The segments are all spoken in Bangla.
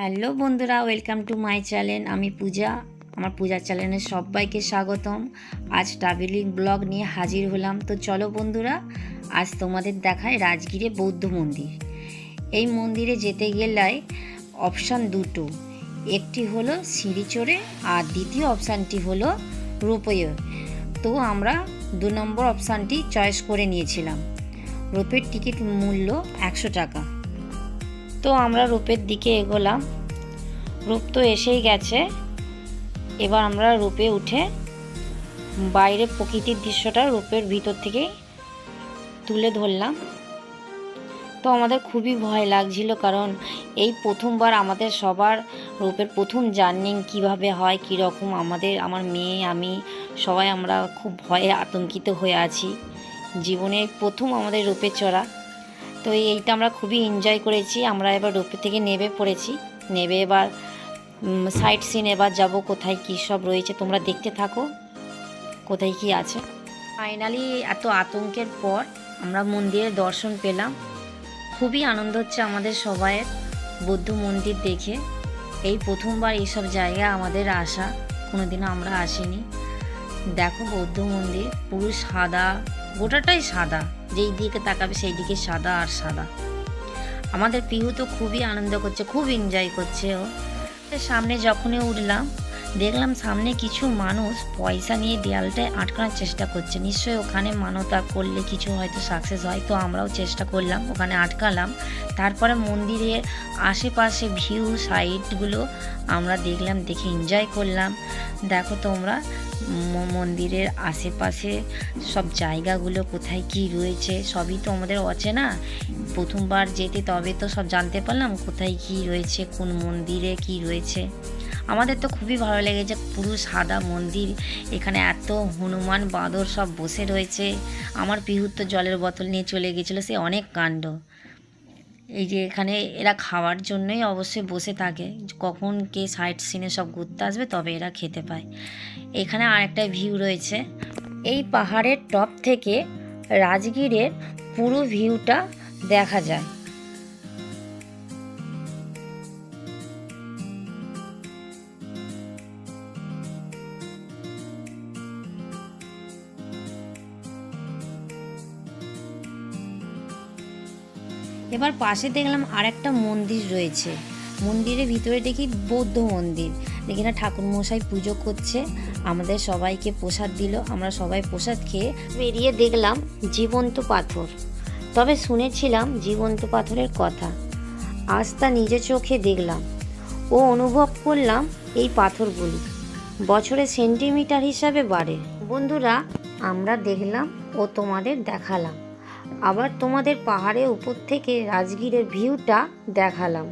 হ্যালো বন্ধুরা, ওয়েলকাম টু মাই চ্যানেল, আমি পূজা। আমার পূজা চ্যানেলে সবাইকে স্বাগতম। আজ ট্রাভেলিং ব্লগ নিয়ে হাজির হলাম। তো চলো বন্ধুরা, আজ তোমাদের দেখায় রাজগিরে বৌদ্ধ মন্দির। এই মন্দিরে যেতে গেলে অপশান দুটো। একটি হলো সিঁড়ি চড়ে আর দ্বিতীয় অপশানটি হলো রোপওয়ে। তো আমরা দু নম্বর অপশানটি চয়েস করে নিয়েছিলাম। রোপের টিকিট মূল্য একশো টাকা। তো আমরা রূপের দিকে এগোলাম। রূপ তো এসেই গেছে। এবার আমরা রূপে উঠে বাইরে প্রকৃতির দৃশ্যটা রূপের ভিতর থেকে তুলে ধরলাম। তো আমাদের খুবই ভয় লাগছিল কারণ এই প্রথমবার আমাদের সবার রূপের প্রথম জার্নিং কীভাবে হয় কী রকম আমাদের, আমার মেয়ে, আমি সবাই আমরা খুব ভয়ে আতঙ্কিত হয়ে আছি। জীবনে প্রথম আমাদের রূপে চড়া। তো এইটা আমরা খুবই এনজয় করেছি। আমরা এবার রোপে থেকে নেবে পড়েছি। নেবে এবার সাইট সিন এবার যাব কোথায় কী সব রয়েছে। তোমরা দেখতে থাকো কোথায় কি আছে। ফাইনালি এত আতঙ্কের পর আমরা মন্দিরের দর্শন পেলাম। খুবই আনন্দ হচ্ছে আমাদের সবাইয়ের বৌদ্ধ মন্দির দেখে। এই প্রথমবার এইসব জায়গা আমাদের আসা। কোনোদিনও আমরা আসিনি। দেখো বৌদ্ধ মন্দির, পুরো সাদা গোটাটাই সাদা। যেই দিকে তাকাবে সেই দিকে সাদা আর সাদা। আমাদের পিহু তো খুবই আনন্দ করছে, খুব এনজয় করছে ও। সামনে যখনই উঠলাম, দেখলাম সামনে কিছু মানুষ পয়সা নিয়ে দেয়ালটায় আটকানোর চেষ্টা করছে। নিশ্চয়ই ওখানে মানতা করলে কিছু হয়তো সাকসেস হয়, তো আমরাও চেষ্টা করলাম, ওখানে আটকালাম। তারপরে মন্দিরের আশেপাশে ভিউ সাইডগুলো আমরা দেখলাম, দেখে এনজয় করলাম। দেখো তোমরা মন্দিরের আশেপাশে সব জায়গাগুলো কোথায় কি রয়েছে, সবই তো আমাদের অচেনা। প্রথমবার যেতে, তবে তো সব জানতে পারলাম কোথায় কি রয়েছে, কোন মন্দিরে কি রয়েছে। আমাদের তো খুবই ভালো লেগেছে পুরো সাদা মন্দির, এখানে এত হনুমান, বাঁদর সব বসে রয়েছে। আমার পিহুর তো জলের বোতল নিয়ে চলে গেছিল, সে অনেক কাণ্ড। এই যে এখানে এরা খাওয়ার জন্যই অবশ্যই বসে থাকে। কখন কে সাইড সিনে সব ঘুরতে আসবে তবে এরা খেতে পায়। এখানে আরেকটা ভিউ রয়েছে। এই পাহাড়ের টপ থেকে রাজগীরের পুরো ভিউটা দেখা যায়। এবার পাশে দেখলাম আরেকটা মন্দির রয়েছে। মন্দিরের ভিতরে দেখি বৌদ্ধ মন্দির। দেখি না ঠাকুর মশাই পুজো করছে, আমাদের সবাইকে প্রসাদ দিল, আমরা সবাই প্রসাদ খেয়ে বেরিয়ে দেখলাম জীবন্ত পাথর। তবে শুনেছিলাম জীবন্ত পাথরের কথা। আজ তা নিজে চোখে দেখলাম ও অনুভব করলাম এই পাথরগুলি। বছরে সেন্টিমিটার হিসাবে বাড়ে। বন্ধুরা, আমরা দেখলাম ও তোমাদের দেখালাম। আবার তোমাদের পাহাড়ের উপর থেকে রাজগীরের ভিউটা দেখালাম।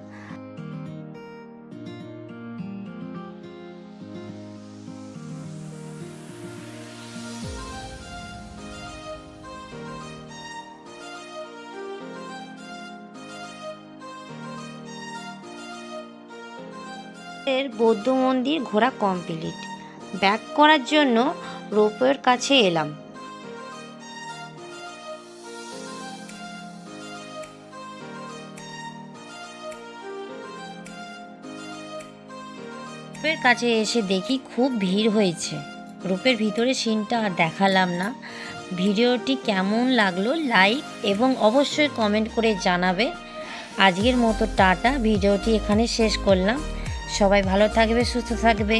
এর বৌদ্ধ মন্দির ঘোরা কমপ্লিট ব্যাক করার জন্য রোপওয়ের কাছে এলাম। রূপের কাছে এসে দেখি খুব ভিড় হয়েছে। রূপের ভিতরে সিনটা আর দেখালাম না। ভিডিওটি কেমন লাগল লাইক এবং অবশ্যই কমেন্ট করে জানাবে। আজকের মতো টাটা, ভিডিওটি এখানে শেষ করলাম। সবাই ভালো থাকবে, সুস্থ থাকবে।